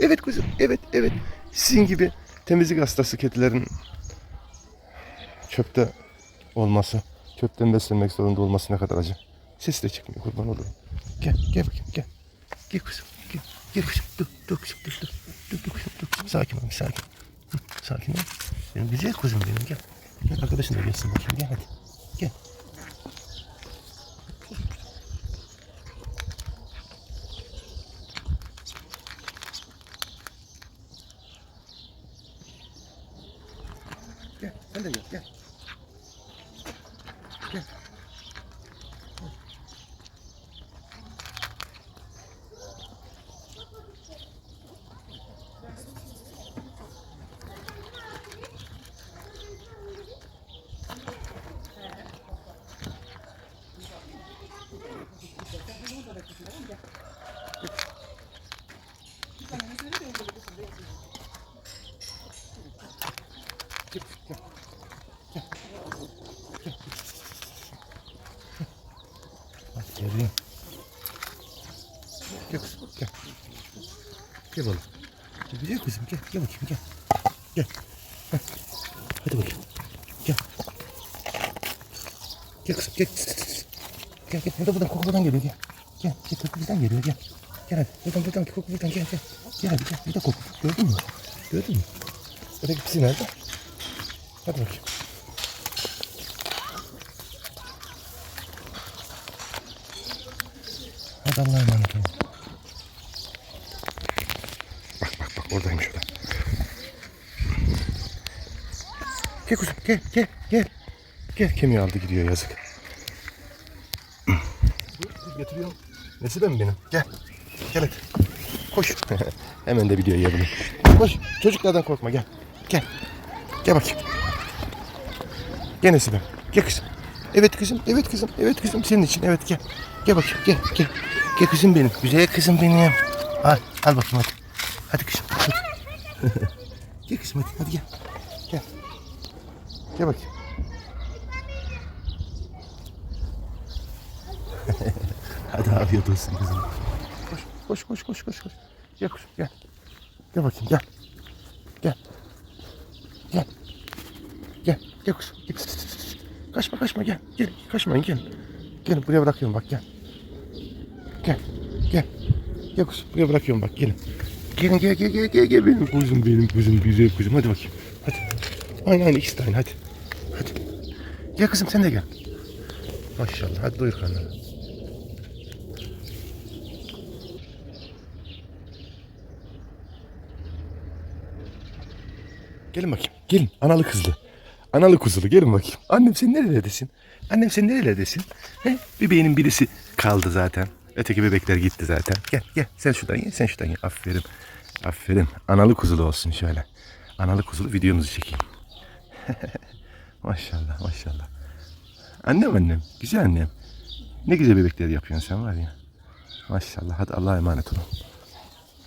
Evet kuzum. Evet evet. Sizin gibi temizlik hastası kedilerin çöpte olması, çöpten beslenmek zorunda olması ne kadar acı. Ses de çıkmıyor kurban olurum. Gel gel bakayım gel. Gel kuzum gel. Gel kuzum dur dur kuzum dur dur. Dur dur kuzum dur. Sakin ol sakin. Sakin ol. Benim güzel kuzum benim gel. Gel arkadaşın da gelsin bakayım gel hadi. Gel. Gel sen de gel gel. Bak geliyor. Gel kızım gel. Gel oğlum. Gel kızım gel. Gel bakayım gel. Gel. Heh. Hadi bakayım. Gel. Gel kızım gel. Gel gel. Burada buradan koku buradan geliyor gel. Gel. Gel koku buradan geliyor gel. Gel hadi. Buradan buradan koku buradan gel gel. Gel hadi gel. Burada koku. Gördün mü? Gördün mü? Öteki pisi nerede? Hadi bakayım. Allah'a emanet olun. Bak bak bak oradaymış o da. Gel kuzum gel gel gel. Gel kemiği aldı gidiyor yazık. Dur getiriyorum. Nesi ben benim? Gel. Gel hadi. Koş. Hemen de videoyu yiyelim. Koş. Çocuklardan korkma gel. Gel. Gel bakayım. Gel Nesibe. Gel kızım. Evet kızım, evet kızım, evet kızım senin için. Evet gel. Gel bakayım, gel, gel. Gel kızım benim, güzel kızım benim. Al, al bakayım hadi. Hadi kızım, hadi. gel kızım hadi, hadi gel. Gel. Gel bakayım. hadi afiyet olsun kızım. Koş, koş, koş, koş, koş, koş. Gel kızım, gel. Gel bakayım, gel. Gel. Gel. Gel, gel kızım. Gel. Kaçma kaçma gel. Gel kaçmayın gel. Gel buraya bırakıyorum bak gel. Gel. Gel. Gel kuzum buraya bırakıyorum bak gelin. Gelin gel gel gel gel gel benim kuzum benim kuzum güzel kuzum hadi bakayım. Hadi. Aynı aynı ikisi de hadi. Hadi. Gel kızım sen de gel. Maşallah hadi doyur karnını. Gelin bakayım. Gelin. Analı kızlı. Analı kuzulu. Gelin bakayım. Annem sen nerelerdesin? Annem sen nerelerdesin? He? Bebeğinin birisi kaldı zaten. Öteki bebekler gitti zaten. Gel gel. Sen şuradan ye. Sen şuradan ye. Aferin. Aferin. Analı kuzulu olsun şöyle. Analı kuzulu videomuzu çekeyim. maşallah maşallah. Annem annem. Güzel annem. Ne güzel bebekler yapıyorsun sen var ya. Maşallah. Hadi Allah'a emanet olun.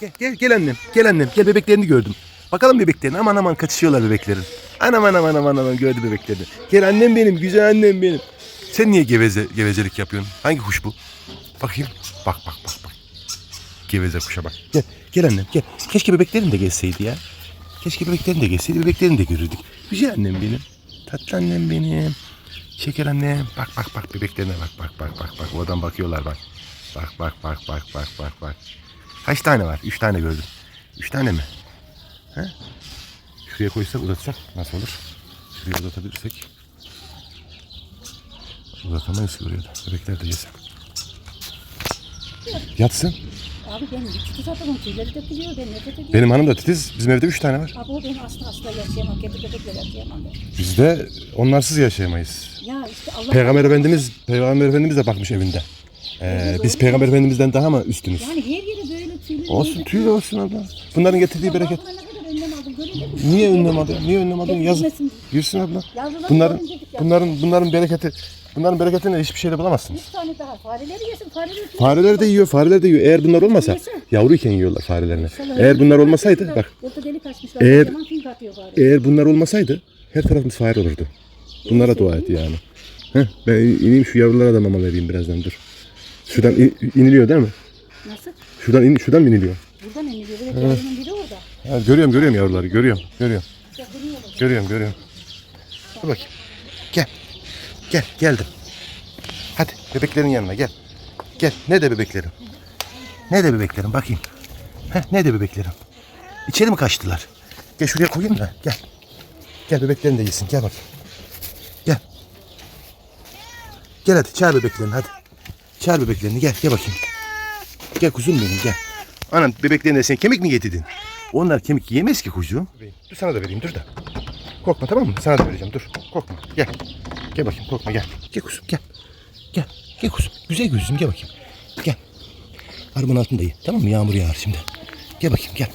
Gel gel gel annem. Gel annem. Gel bebeklerini gördüm. Bakalım bebeklerini. Aman aman kaçışıyorlar bebeklerin. Anam anam anam anam anam gördü bebeklerini. Gel annem benim. Güzel annem benim. Sen niye geveze, gevezelik yapıyorsun? Hangi kuş bu? Bakayım. Bak bak bak bak. Geveze kuşa bak. Gel, gel annem gel. Keşke bebeklerin de gelseydi ya. Keşke bebeklerin de gelseydi. Bebeklerini de görürdük. Güzel annem benim. Tatlı annem benim. Şeker annem. Bak bak bak bebeklerine bak bak bak bak bak. Oradan bakıyorlar bak. Bak bak bak bak bak bak bak. Kaç tane var? Üç tane gördüm. Üç tane mi? He? Şuraya koysak uzatsak nasıl olur? Şuraya uzatabilirsek. Uzatamayız ki oraya da. Bebekler de yesin. Yatsın. Abi ben titiz adamım tüyleri dökülüyor ben nefret ediyorum. Benim hanım da titiz. Bizim evde üç tane var. Abi o ben asla asla yaşayamam. Kedi köpekle yaşayamam ben. Biz de onlarsız yaşayamayız. Ya işte Allah... Peygamber Efendimiz, Peygamber Efendimiz de bakmış evinde. Ee, biz Peygamber Efendimizden daha mı üstünüz? Yani her yeri böyle tüylü. Olsun tüy olsun abla. Bunların getirdiği bereket. Ben ne kadar önlem aldım görüyor musun? Niye önlem aldın? Niye önlem aldın? Yaz. Girsin abla. Bunların görünce git ya. bunların bunların bereketi bunların bereketini hiçbir şeyde bulamazsınız. Üç tane daha. Fareleri yesin. Fareleri Fareler de yiyor, fareler de yiyor. Eğer bunlar olmasa yavruyken yiyorlar farelerini. Eğer bunlar olmasaydı bak Burada delik açmışlar. Eğer- eğer bunlar olmasaydı her tarafımız fare olurdu. Bunlara dua et yani. Heh, ben ineyim şu yavrulara da mama vereyim birazdan dur. Şuradan in- iniliyor değil mi? Nasıl? Şuradan in, şuradan mı iniliyor? Buradan iniyor. geliyor. Evet yavrunun biri orada. Ha, görüyorum görüyorum yavruları görüyorum. Görüyorum. Ya. Görüyorum görüyorum. Dur bakayım. Gel. Gel geldim. Hadi bebeklerin yanına gel. Gel. Ne de bebeklerim? Ne de bebeklerim bakayım. Heh, ne de bebeklerim? İçeri mi kaçtılar? Gel şuraya koyayım da gel. Gel bebeklerin de yesin gel bakayım. Gel. Gel hadi çağır bebeklerini hadi. Çağır bebeklerini gel gel bakayım. Gel kuzum benim gel. Anam bebeklerine sen kemik mi yedirdin? Onlar kemik yemez ki kuzuğum. Dur sana da vereyim dur da. Korkma tamam mı? Sana da vereceğim dur. Korkma gel. Gel bakayım korkma gel. Gel kuzum gel. Gel. Gel kuzum. Güzel gözüm gel bakayım. Gel. Arabanın altında ye. Tamam mı? Yağmur yağar şimdi. Gel bakayım gel.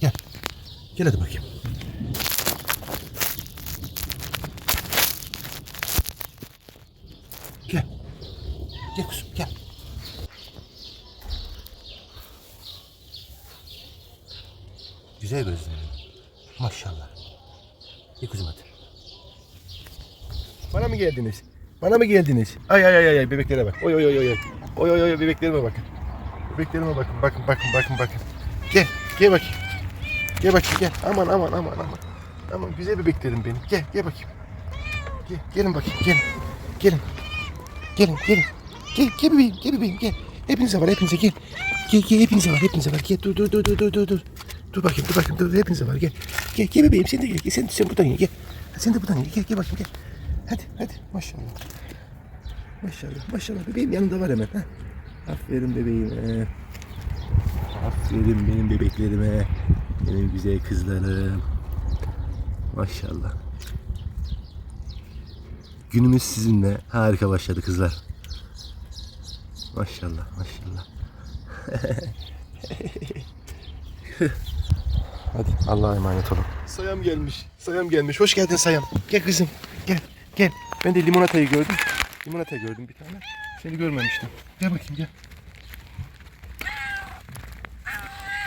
Gel. Gel hadi bakayım. Gel. Gel kuzum gel. Güzel gözlüm. Maşallah. Gel kuzum hadi. Bana mı geldiniz? Bana mı geldiniz? Ay ay ay ay, bebeklere bak. Oy oy oy oy. oy. Oy oy bebeklerime bakın. Bebeklerime bakın. Bakın bakın bakın bakın. Gel gel bakayım. Gel bakayım gel. Aman aman aman aman. Aman güzel bebeklerim benim. Gel gel bakayım. Gel gelin bakayım gelin. Gelin. Gelin gelin. Gel gel bebeğim gel bebeğim gel. Hepinize var hepinize gel. Gel gel hepinize var hepinize var. Gel dur dur dur dur dur dur dur. Bakayım dur bakayım dur hepinize var gel. Gel gel bebeğim sen de gel. Sen, sen buradan gel gel. Sen de buradan gel gel gel bakayım gel. Hadi hadi maşallah. Maşallah maşallah bebeğim yanında var hemen. Ha? Aferin bebeğime. Aferin benim bebeklerime. Benim güzel kızlarım. Maşallah. Günümüz sizinle harika başladı kızlar. Maşallah maşallah. Hadi Allah'a emanet olun. Sayam gelmiş. Sayam gelmiş. Hoş geldin Sayam. Gel kızım. Gel. Gel. Ben de limonatayı gördüm. Limonata gördüm bir tane. Seni görmemiştim. Gel bakayım gel.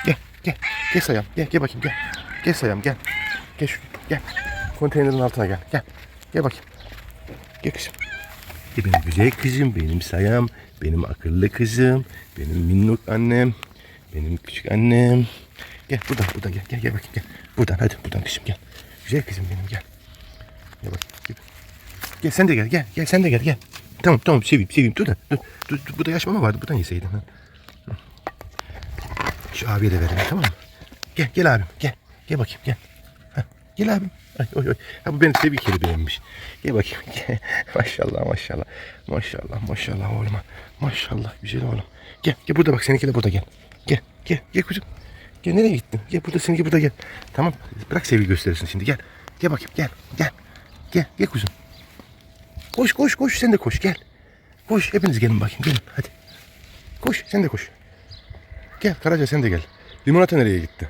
Gel. Gel. Gel Sayam. Gel. Gel bakayım gel. Gel Sayam gel. Gel şu. Gel. Konteynerin altına gel. Gel. Gel bakayım. Gel kızım. E benim güzel kızım, benim sayam, benim akıllı kızım, benim minnuk annem, benim küçük annem. Gel buradan, buradan gel, gel, gel bakayım gel. Buradan hadi, buradan kızım gel. Güzel kızım benim gel. Gel bakayım. Gel, gel sen de gel, gel, gel sen de gel, gel. Tamam, tamam seveyim, seveyim. Dur da, dur. dur, dur. Burada yaş mama vardı, buradan yeseydin. Ha. Şu abiye de verelim, tamam mı? Gel, gel abim, gel. Gel bakayım, gel. Ha, Gel abim. Ay, oy, oy. Ha, bu beni tabii ki beğenmiş. Gel bakayım. Gel. maşallah maşallah. Maşallah maşallah oğluma. Maşallah güzel oğlum. Gel gel burada bak seninki de burada gel. Gel gel gel kuzum. Gel nereye gittin? Gel burada seninki burada gel. Tamam bırak sevgi gösterirsin şimdi gel. Gel bakayım gel gel. Gel gel kuzum. Koş koş koş sen de koş gel. Koş hepiniz gelin bakayım gelin hadi. Koş sen de koş. Gel Karaca sen de gel. Limonata nereye gitti?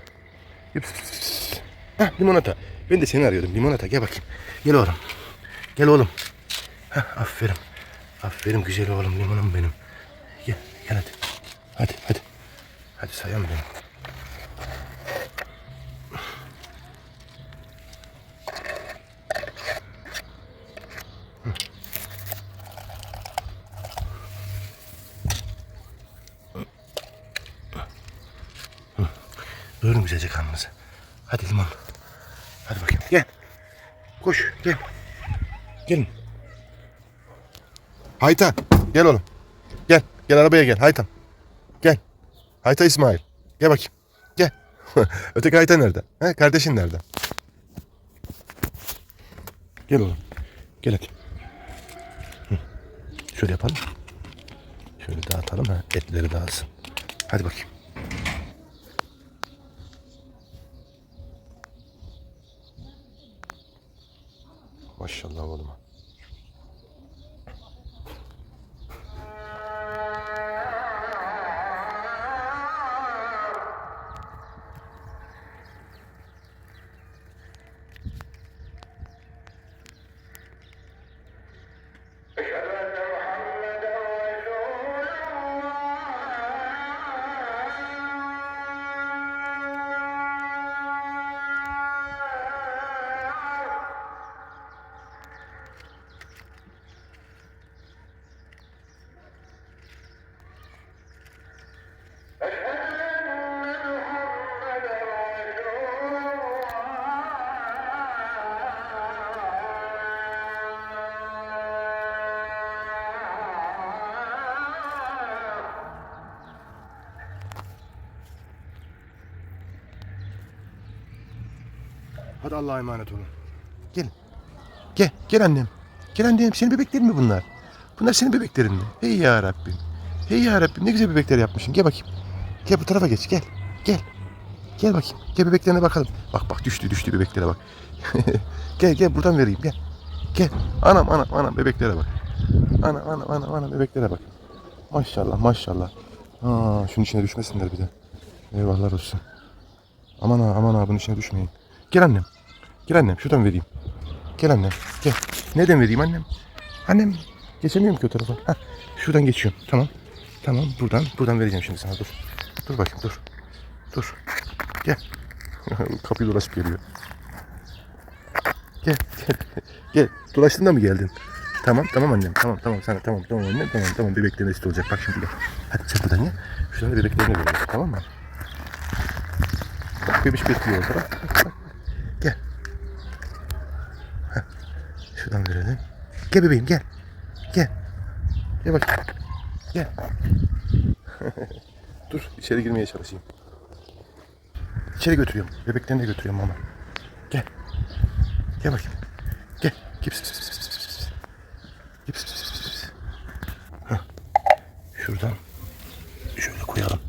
Ha limonata. Ben de seni arıyordum. Limonata gel bakayım. Gel oğlum. Gel oğlum. Ha aferin. Aferin güzel oğlum limonum benim. Gel gel hadi. Hadi hadi. Hadi sayam benim. Doyurun güzelce karnınızı. Hadi limon. Hadi bakayım. Gel. Koş. Gel. Gelin. Hayta. Gel oğlum. Gel. Gel arabaya gel. Hayta. Gel. Hayta İsmail. Gel bakayım. Gel. Öteki Hayta nerede? He, kardeşin nerede? Gel oğlum. Gel hadi. Şöyle yapalım. Şöyle dağıtalım ha. Etleri dağılsın. Hadi bakayım. Maşallah oğluma. Hadi Allah'a emanet olun. Gel. Gel. Gel annem. Gel annem. Senin bebeklerin mi bunlar? Bunlar senin bebeklerin mi? Hey ya Rabbim. Hey ya Rabbim. Ne güzel bebekler yapmışsın. Gel bakayım. Gel bu tarafa geç. Gel. Gel. Gel bakayım. Gel bebeklerine bakalım. Bak bak düştü düştü bebeklere bak. gel gel buradan vereyim gel. Gel. Anam anam anam bebeklere bak. Anam anam anam anam bebeklere bak. Maşallah maşallah. Aa, şunun içine düşmesinler bir de. Eyvallah olsun. Aman ha aman ha bunun içine düşmeyin. Gel annem. Gel annem şuradan vereyim. Gel annem gel. Neden vereyim annem? Annem geçemiyorum ki o tarafa. Hah, şuradan geçiyorum. Tamam. Tamam buradan buradan vereceğim şimdi sana dur. Dur bakayım dur. Dur. Gel. Kapıyı dolaşıp geliyor. Gel gel. Gel. Dolaştın da mı geldin? Tamam tamam annem. Tamam tamam sana tamam tamam annem. Tamam tamam bebeklerine eşit olacak. Bak şimdi gel. Hadi sen buradan gel. Şuradan da bebeklerine veriyorsun. Tamam mı? Bak bebiş bekliyor orada. Bak, bak, bak. Gel. Heh. Şuradan verelim. Gel bebeğim gel. Gel. Gel bak. Gel. Dur içeri girmeye çalışayım. İçeri götürüyorum. Bebeklerini de götürüyorum ama. Gel. Gel bakayım. Gel. Gel. Gel. Şuradan şöyle koyalım.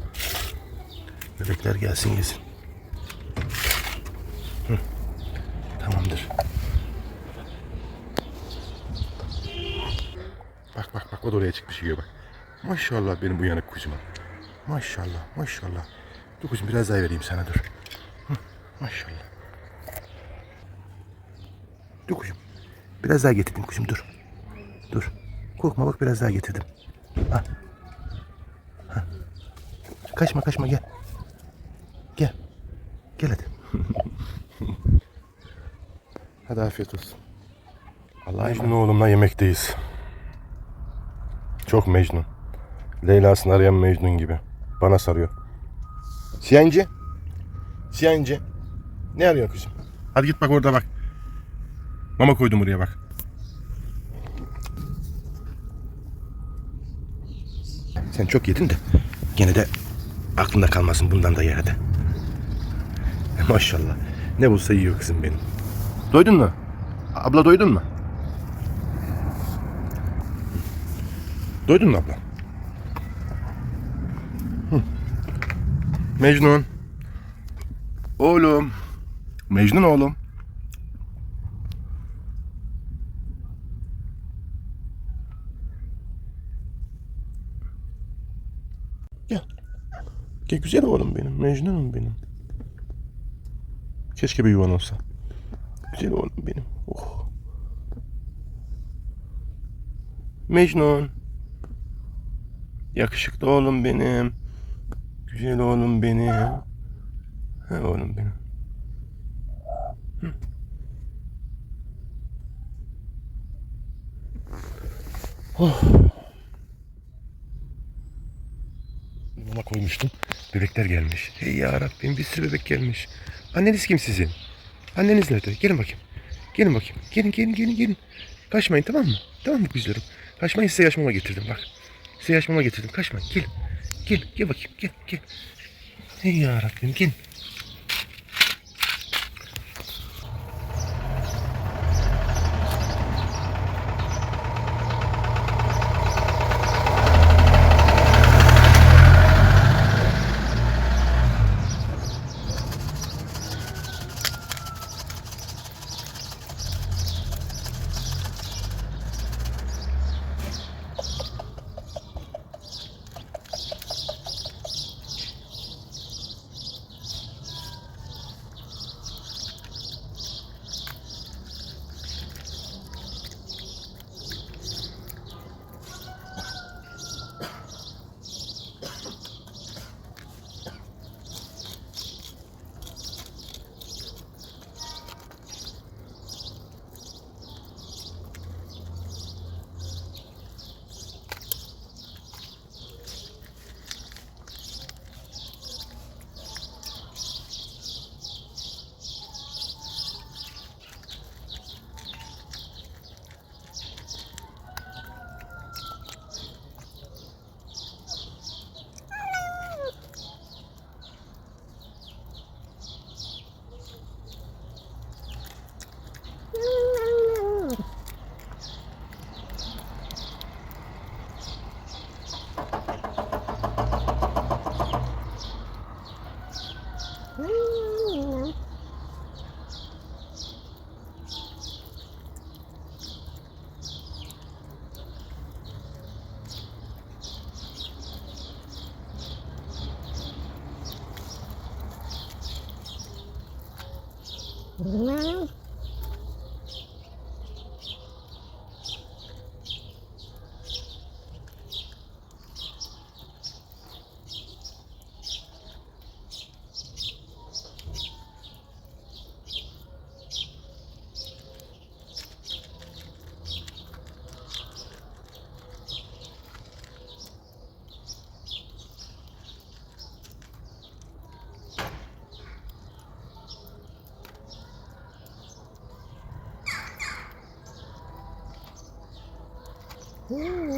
Bebekler gelsin yesin. Hı. Tamamdır. Bak bak bak o da oraya çıkmış yiyor bak. Maşallah benim bu yanık kuzuma. Maşallah maşallah. Dur kuzum biraz daha vereyim sana dur. Hı, maşallah. Dur kuzum. Biraz daha getirdim kuzum dur. Dur. Korkma bak biraz daha getirdim. Al. Ha. Kaçma kaçma gel. Gel. Gel hadi. hadi afiyet olsun. Allah'a Mecnun oğlumla yemekteyiz. Çok Mecnun. Leyla'sını arayan Mecnun gibi. Bana sarıyor. Siyancı. Siyancı. Ne arıyorsun kızım? Hadi git bak orada bak. Mama koydum oraya bak. Sen çok yedin de gene de aklında kalmasın bundan da ye hadi. Maşallah. Ne bulsa yiyor kızım benim. Doydun mu? Abla doydun mu? Doydun mu abla? Hı. Mecnun. Oğlum. Mecnun oğlum. Gel. Gel güzel oğlum benim. Mecnunum benim. Keşke bir yuvan olsa. Güzel oğlum benim. Oh. Mecnun. Yakışıklı oğlum benim. Güzel oğlum benim. Ha oğlum benim. Oh. Mama koymuştum. Bebekler gelmiş. Hey ya Rabbim bir sürü bebek gelmiş. Anneniz kim sizin? Anneniz nerede? Gelin bakayım. Gelin bakayım. Gelin gelin gelin gelin. Kaçmayın tamam mı? Tamam mı güzelim? Kaçmayın size yaş mama getirdim bak. Size yaş mama getirdim. Kaçmayın. Gel. Gel. Gel bakayım. Gel. Gel. Hey ya Rabbim gel. Annem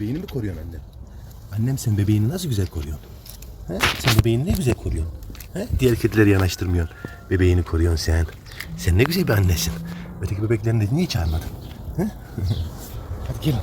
bebeğini mi koruyorsun annem? Annem sen bebeğini nasıl güzel koruyorsun? He? Sen bebeğini ne güzel koruyorsun? He? Diğer kedileri yanaştırmıyorsun. Bebeğini koruyorsun sen. Sen ne güzel bir annesin. Öteki bebeklerini de niye çağırmadın? He? Hadi gelin.